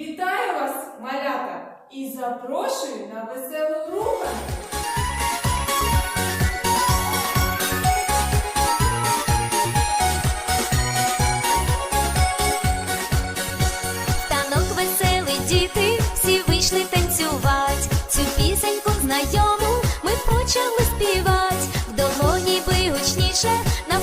Вітаю вас, малята, і запрошую на веселу руханку! Танок веселий діти, всі вийшли танцювати. Цю пісеньку знайому ми почали співати. В долоні вигучніше на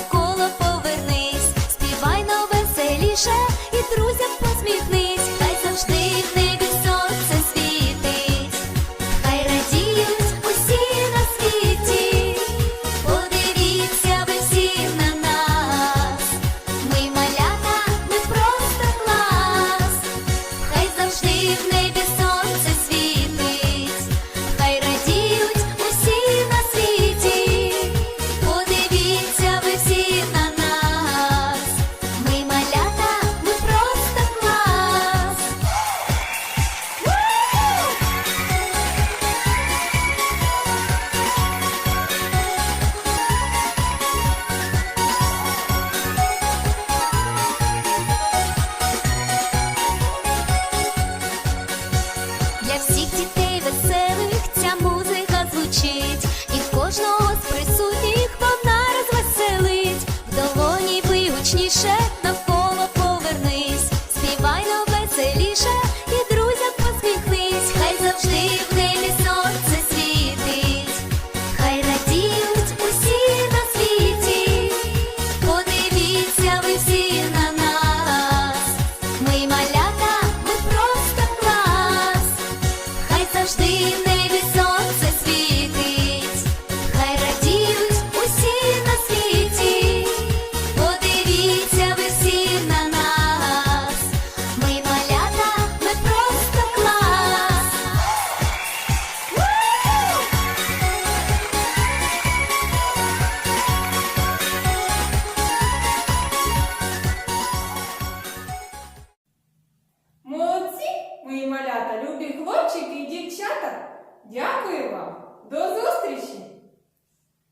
любі хлопчики і дівчата, дякую вам. До зустрічі!